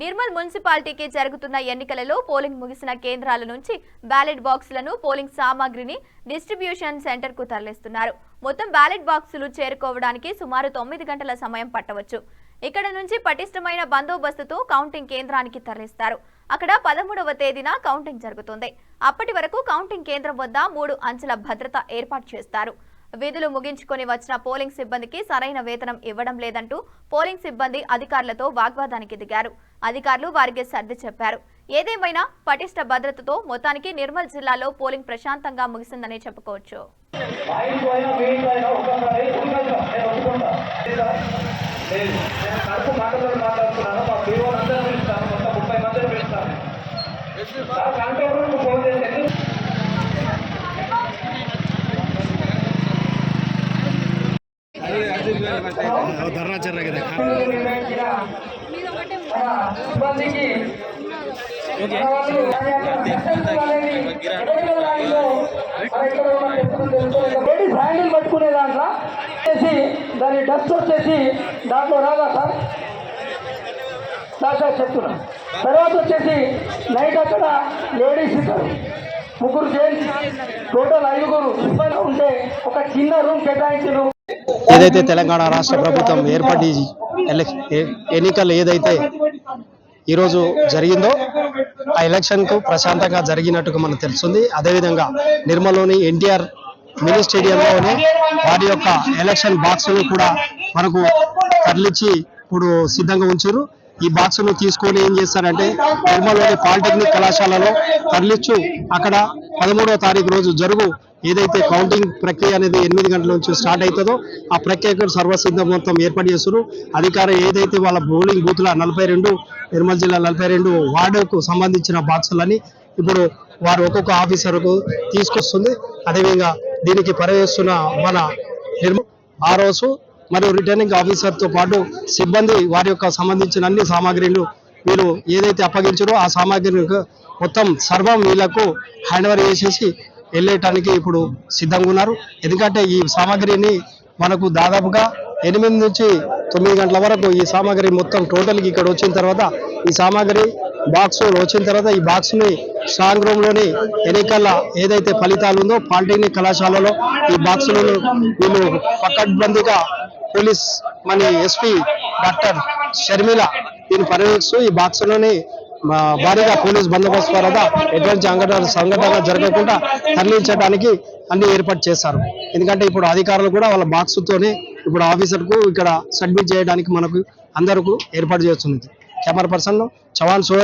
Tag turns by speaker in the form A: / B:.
A: నిర్మల్ మున్సిపాలిటీకి జరుగుతున్న ఎన్నికలలో పోలింగ్ ముగిసిన కేంద్రాల నుంచి బ్యాలెట్ బాక్సులను పోలింగ్ సామాగ్రిని డిస్ట్రిబ్యూషన్ సెంటర్కు తరలిస్తున్నారు. మొత్తం బ్యాలెట్ బాక్సులు చేరుకోవడానికి సుమారు తొమ్మిది గంటల సమయం పట్టవచ్చు. ఇక్కడ నుంచి పటిష్టమైన బందోబస్తుతో కౌంటింగ్ కేంద్రానికి తరలిస్తారు. అక్కడ పదమూడవ తేదీన కౌంటింగ్ జరుగుతుంది. అప్పటి వరకు కౌంటింగ్ కేంద్రం వద్ద మూడు అంచెల భద్రత ఏర్పాటు చేస్తారు. విధులు ముగించుకొని వచ్చిన పోలింగ్ సిబ్బందికి సరైన వేతనం ఇవ్వడం లేదంటూ పోలింగ్ సిబ్బంది అధికారులతో వాగ్వాదానికి దిగారు. అధికారులు వారికి సర్ది చెప్పారు. ఏదేమైనా పటిష్ట భద్రతతో మొత్తానికి నిర్మల్ జిల్లాలో పోలింగ్ ప్రశాంతంగా ముగిసిందని చెప్పుకోవచ్చు.
B: ఆయనకు వ్యక్తులు తెలుసుకోలేదు. లేడీస్ హ్యాండిల్ పట్టుకునే దాంట్లో చేసి దాని డస్ట్ వచ్చేసి దాంట్లో రాదా సార్ సార్ సార్ చెప్తున్నా తర్వాత వచ్చేసి నైట్ అక్కడ లేడీస్ ఇస్తారు ముగ్గురు జెంట్స్ టోటల్ ఐదుగురు సిబ్బంది ఉంటే ఒక చిన్న రూమ్ కేటాయించారు
C: ఏదైతే తెలంగాణ రాష్ట్ర ప్రభుత్వం ఏర్పడి ఎన్నికలు ఏదైతే ఈరోజు జరిగిందో ఆ ఎలక్షన్కు ప్రశాంతంగా జరిగినట్టుగా మనకు తెలుస్తుంది. అదేవిధంగా నిర్మల్లోని ఎన్టీఆర్ మినీ స్టేడియంలోనే వారి యొక్క ఎలక్షన్ బాక్సులు కూడా మనకు తరలిచ్చి ఇప్పుడు సిద్ధంగా ఉంచారు. ఈ బాక్సును తీసుకొని ఏం చేస్తారంటే నిర్మల్లోని పాలిటెక్నిక్ కళాశాలలో తరలిచ్చు అక్కడ పదమూడవ తారీఖు రోజు జరుగు ఏదైతే కౌంటింగ్ ప్రక్రియ అనేది ఎనిమిది గంటల నుంచి స్టార్ట్ అవుతుందో ఆ ప్రక్రియకు సర్వసిద్ధం మొత్తం ఏర్పాటు చేస్తారు అధికారం ఏదైతే వాళ్ళ బౌలింగ్ బూత్ల నలభై రెండు నిర్మల్ జిల్లా నలభై రెండు వార్డుకు సంబంధించిన బాక్సులని ఇప్పుడు వారు ఒక్కొక్క ఆఫీసర్కు తీసుకొస్తుంది. అదేవిధంగా దీనికి పర్యవేస్తున్న మన నిర్మ ఆ రోజు మరియు రిటర్నింగ్ ఆఫీసర్తో పాటు సిబ్బంది వారి యొక్క సంబంధించిన అన్ని సామాగ్రిలు మీరు ఏదైతే అప్పగించారో ఆ సామాగ్రిని మొత్తం సర్వం వీళ్ళకు హ్యాండ్ ఓవర్ చేసేసి వెళ్ళేటానికి ఇప్పుడు సిద్ధంగా ఉన్నారు. ఎందుకంటే ఈ సామాగ్రిని మనకు దాదాపుగా ఎనిమిది నుంచి తొమ్మిది గంటల వరకు ఈ సామాగ్రి మొత్తం టోటల్కి ఇక్కడ వచ్చిన తర్వాత ఈ సామాగ్రి బాక్స్ వచ్చిన తర్వాత ఈ బాక్స్ని స్ట్రాంగ్ రూమ్లోని ఎన్నికల ఏదైతే ఫలితాలు ఉందో పాలిటెక్నిక్ కళాశాలలో ఈ బాక్సులను వీళ్ళు పక్కడ్బందీగా పోలీస్ మన ఎస్పీ డాక్టర్ షర్మిల దీన్ని పర్యవేక్షిస్తూ ఈ బాక్సులోని భారీగా పోలీస్ బందోబస్తు ద్వారా ఎటువంటి సంఘటన సంఘటన జరగకుండా తరలించడానికి అన్ని ఏర్పాటు చేశారు. ఎందుకంటే ఇప్పుడు అధికారులు కూడా వాళ్ళ బాక్స్ తోనే ఇప్పుడు ఆఫీసర్కు ఇక్కడ సబ్మిట్ చేయడానికి మనకు అందరికీ ఏర్పాటు చేస్తున్నది. Camera person Chavan so